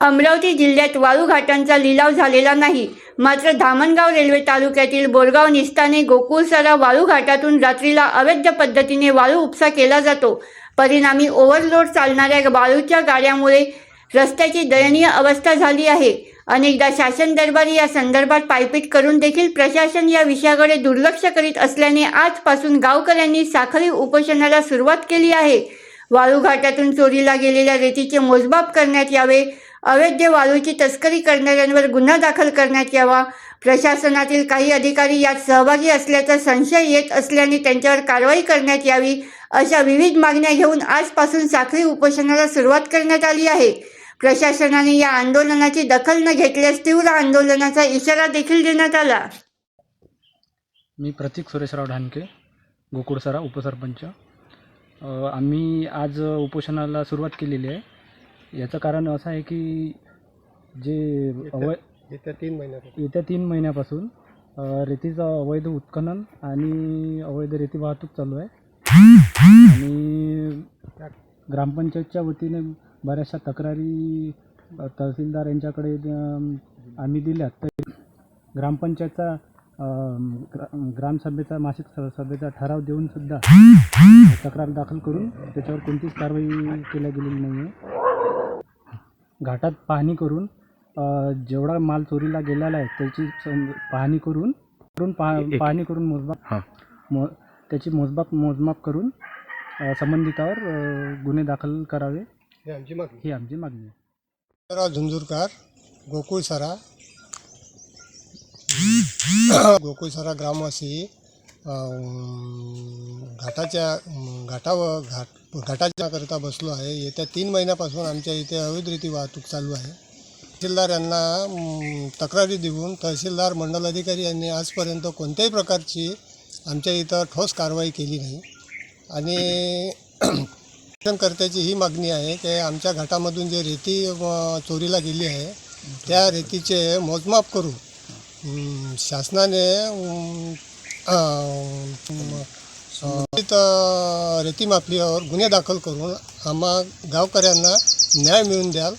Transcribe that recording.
अमरावती जिल्ह्यात वाळू घाटांचा लिलाव झालेला नाही. मात्र धामणगाव रेल्वे तालुक्यातील बोरगाव निस्ताने गोकुळसरा वाळू घाटातून रात्रीला अवैध पद्धतीने वाळू उपसा केला जातो. परिणामी ओव्हरलोड चालणाऱ्या वाळूच्या गाड्यामुळे रस्त्याची दयनीय अवस्था झाली आहे. अनेकदा शासन दरबारी या संदर्भात पायपीट करून देखील प्रशासन या विषयाकडे दुर्लक्ष करीत असल्याने आजपासून गावकऱ्यांनी साखळी उपोषणाला सुरुवात केली आहे. वाळू घाटातून चोरीला गेलेल्या रेतीचे मोजमाप करण्यात यावे अवैध वाळूची तस्करी करणाऱ्यांवर गुन्हा दाखल करण्यात यावा. प्रशासनातील काही अधिकारी यात सहभागी असल्याचा संशय येत असल्याने त्यांच्यावर कारवाई करण्यात यावी अशा विविध मागण्या घेऊन आजपासून साखळी उपोषणाला सुरुवात करण्यात आली आहे. प्रशासनाने या आंदोलनाची दखल न घेतल्यास तीव्र आंदोलनाचा इशारा देखील देण्यात आला. मी प्रतीक सुरेशराव ढानके गोकुळसरा उपसरपंच. आम्ही आज उपोषणाला सुरुवात केलेली आहे. याचं कारण असं आहे की जे अवै येत्या तीन महिन्यात येत्या तीन महिन्यापासून अ, रेतीचं अवैध उत्खनन आणि अवैध रेती वाहतूक चालू आहे. आणि ग्रामपंचायतच्या वतीने बऱ्याचशा तक्रारी अ, तहसीलदार यांच्याकडे अम, आम्ही दिल्या तर ग्रामपंचायतचा अम, ग्रा- ग्रामसभेचा मासिक स- सभेचा ठराव देऊन सुद्धा तक्रार दाखल करून त्याच्यावर कोणतीच कारवाई केल्या गेलेली नाही आहे घाटात पाहणी करून जेवढा माल चोरीला गेलेला आहे त्याची पाहणी करून करून पहा पाहणी करून मोजमाप मो त्याची मोजमाप मोजमाप करून संबंधितावर गुन्हे दाखल करावे. ही आमची मागणी. ही आमची मागणी आहे. राव झुंजूरकर गोकुळसरा गोकुळसरा ग्रामवासी घाटाच्या घाटावर घाट घाटाच्याकरिता बसलो आहे. येत्या तीन महिन्यापासून आमच्या इथे अवैधरीती वाहतूक चालू आहे. तहसीलदार यांना तक्रारी देऊन तहसीलदार मंडल अधिकारी यांनी आजपर्यंत कोणत्याही प्रकारची आमच्या इथं ठोस कारवाई केली नाही. आणि कर्त्याची ही मागणी आहे की आमच्या घाटामधून जे रेती चोरीला गेली आहे त्या रेतीचे मोजमाप करू शासनाने संबंधित, अ, रेती माफियावर गुन्हे दाखल करून आम्हा गावकऱ्यांना न्याय मिळून द्याल